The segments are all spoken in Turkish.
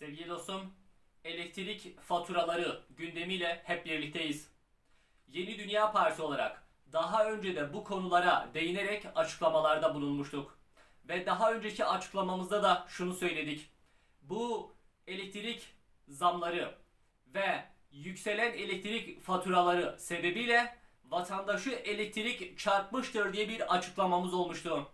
Sevgili dostum, elektrik faturaları gündemiyle hep birlikteyiz. Yeni Dünya Partisi olarak daha önce de bu konulara değinerek açıklamalarda bulunmuştuk. Ve daha önceki açıklamamızda da şunu söyledik. Bu elektrik zamları ve yükselen elektrik faturaları sebebiyle vatandaşı elektrik çarpmıştır diye bir açıklamamız olmuştu.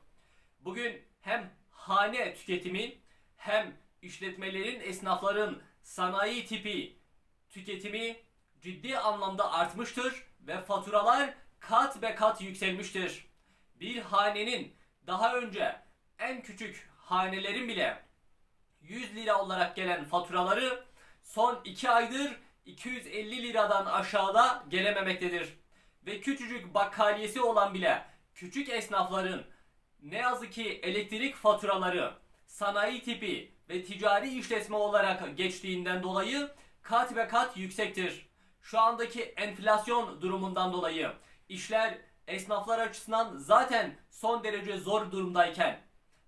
Bugün hem hane tüketimi hem işletmelerin, esnafların sanayi tipi tüketimi ciddi anlamda artmıştır ve faturalar kat be kat yükselmiştir. Bir hanenin daha önce en küçük hanelerin bile 100 lira olarak gelen faturaları son 2 aydır 250 liradan aşağıda gelememektedir. Ve küçücük bakkaliyesi olan bile küçük esnafların ne yazık ki elektrik faturaları sanayi tipi ve ticari işletme olarak geçtiğinden dolayı kat ve kat yüksektir. Şu andaki enflasyon durumundan dolayı işler esnaflar açısından zaten son derece zor durumdayken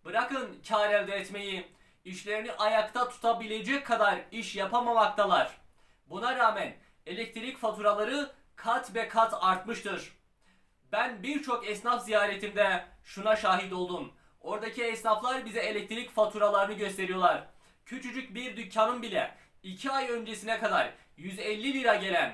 bırakın kar elde etmeyi işlerini ayakta tutabilecek kadar iş yapamamaktalar. Buna rağmen elektrik faturaları kat be kat artmıştır. Ben birçok esnaf ziyaretimde şuna şahit oldum. Oradaki esnaflar bize elektrik faturalarını gösteriyorlar. Küçücük bir dükkanın bile 2 ay öncesine kadar 150 lira gelen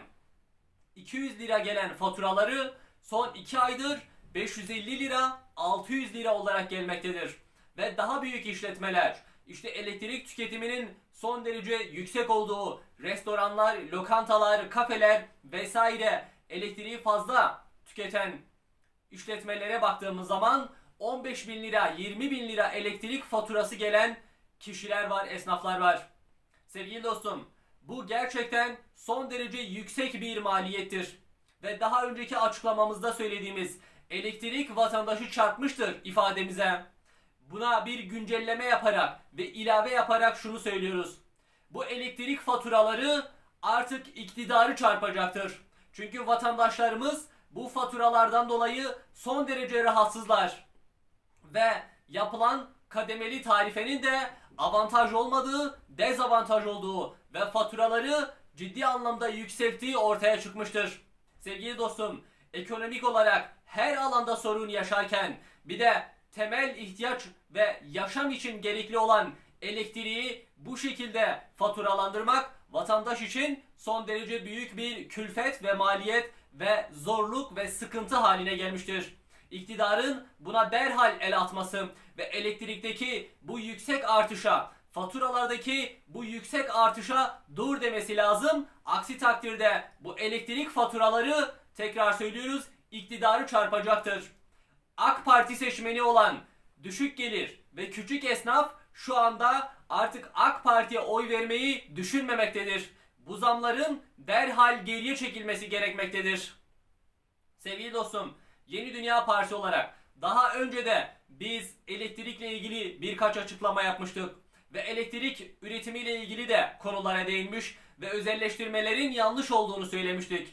200 lira gelen faturaları son 2 aydır 550 lira 600 lira olarak gelmektedir. Ve daha büyük işletmeler işte elektrik tüketiminin son derece yüksek olduğu restoranlar, lokantalar, kafeler vesaire elektriği fazla tüketen işletmelere baktığımız zaman 15 bin lira, 20 bin lira elektrik faturası gelen kişiler var, esnaflar var. Sevgili dostum, bu gerçekten son derece yüksek bir maliyettir. Ve daha önceki açıklamamızda söylediğimiz elektrik vatandaşı çarpmıştır ifademize. Buna bir güncelleme yaparak ve ilave yaparak şunu söylüyoruz. Bu elektrik faturaları artık iktidarı çarpacaktır. Çünkü vatandaşlarımız bu faturalardan dolayı son derece rahatsızlar. Ve yapılan kademeli tarifenin de avantaj olmadığı, dezavantaj olduğu ve faturaları ciddi anlamda yükselttiği ortaya çıkmıştır. Sevgili dostum, ekonomik olarak her alanda sorun yaşarken bir de temel ihtiyaç ve yaşam için gerekli olan elektriği bu şekilde faturalandırmak vatandaş için son derece büyük bir külfet ve maliyet ve zorluk ve sıkıntı haline gelmiştir. İktidarın buna derhal el atması ve elektrikteki bu yüksek artışa, faturalardaki bu yüksek artışa dur demesi lazım. Aksi takdirde bu elektrik faturaları tekrar söylüyoruz iktidarı çarpacaktır. AK Parti seçmeni olan düşük gelir ve küçük esnaf şu anda artık AK Parti'ye oy vermeyi düşünmemektedir. Bu zamların derhal geriye çekilmesi gerekmektedir. Sevgili dostum, Yeni Dünya Partisi olarak daha önce de biz elektrikle ilgili birkaç açıklama yapmıştık ve elektrik üretimiyle ilgili de konulara değinmiş ve özelleştirmelerin yanlış olduğunu söylemiştik.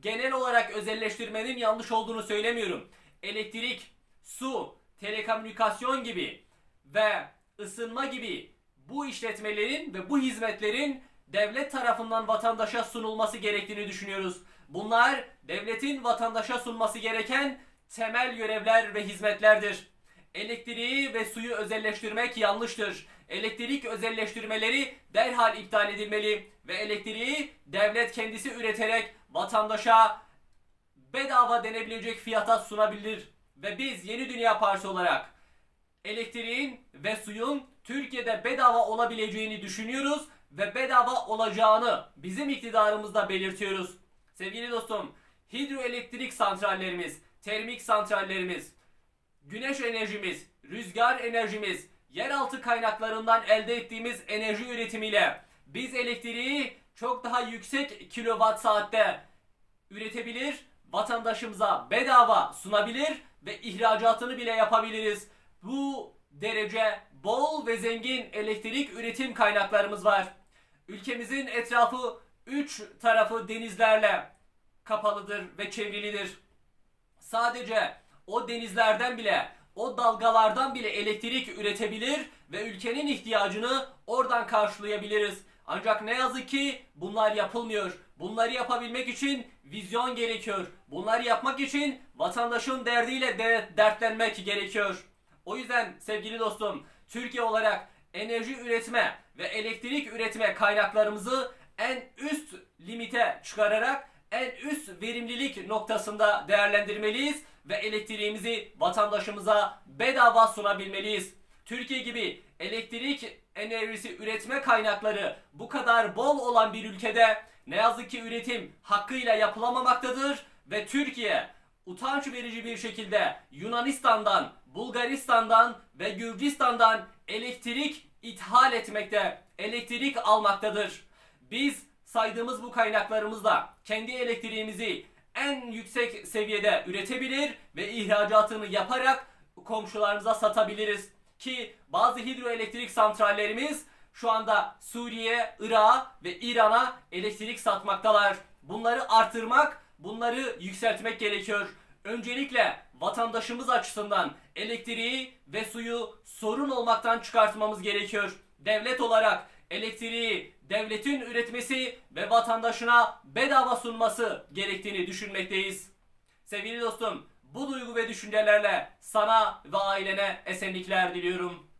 Genel olarak özelleştirmenin yanlış olduğunu söylemiyorum. Elektrik, su, telekomünikasyon gibi ve ısınma gibi bu işletmelerin ve bu hizmetlerin devlet tarafından vatandaşa sunulması gerektiğini düşünüyoruz. Bunlar devletin vatandaşa sunması gereken temel görevler ve hizmetlerdir. Elektriği ve suyu özelleştirmek yanlıştır. Elektrik özelleştirmeleri derhal iptal edilmeli ve elektriği devlet kendisi üreterek vatandaşa bedava denebilecek fiyata sunabilir. Ve biz Yeni Dünya Partisi olarak elektriğin ve suyun Türkiye'de bedava olabileceğini düşünüyoruz ve bedava olacağını bizim iktidarımızda belirtiyoruz. Sevgili dostum, hidroelektrik santrallerimiz, termik santrallerimiz, güneş enerjimiz, rüzgar enerjimiz, yeraltı kaynaklarından elde ettiğimiz enerji üretimiyle biz elektriği çok daha yüksek kilowatt saatte üretebilir, vatandaşımıza bedava sunabilir ve ihracatını bile yapabiliriz. Bu derece bol ve zengin elektrik üretim kaynaklarımız var. Ülkemizin etrafı üç tarafı denizlerle kapalıdır ve çevrilidir. Sadece o denizlerden bile o dalgalardan bile elektrik üretebilir ve ülkenin ihtiyacını oradan karşılayabiliriz. Ancak ne yazık ki bunlar yapılmıyor. Bunları yapabilmek için vizyon gerekiyor. Bunları yapmak için vatandaşın derdiyle de dertlenmek gerekiyor. O yüzden sevgili dostum, Türkiye olarak enerji üretme ve elektrik üretme kaynaklarımızı en üst limite çıkararak en üst verimlilik noktasında değerlendirmeliyiz ve elektriğimizi vatandaşımıza bedava sunabilmeliyiz. Türkiye gibi elektrik enerjisi üretme kaynakları bu kadar bol olan bir ülkede ne yazık ki üretim hakkıyla yapılamamaktadır ve Türkiye utanç verici bir şekilde Yunanistan'dan, Bulgaristan'dan ve Gürcistan'dan elektrik ithal etmekte, elektrik almaktadır. Biz saydığımız bu kaynaklarımızla kendi elektriğimizi en yüksek seviyede üretebilir ve ihracatını yaparak komşularımıza satabiliriz. Ki bazı hidroelektrik santrallerimiz şu anda Suriye, Irak'a ve İran'a elektrik satmaktalar. Bunları artırmak, bunları yükseltmek gerekiyor. Öncelikle vatandaşımız açısından elektriği ve suyu sorun olmaktan çıkartmamız gerekiyor. Devlet olarak elektriği devletin üretmesi ve vatandaşına bedava sunması gerektiğini düşünmekteyiz. Sevgili dostum, bu duygu ve düşüncelerle sana ve ailene esenlikler diliyorum.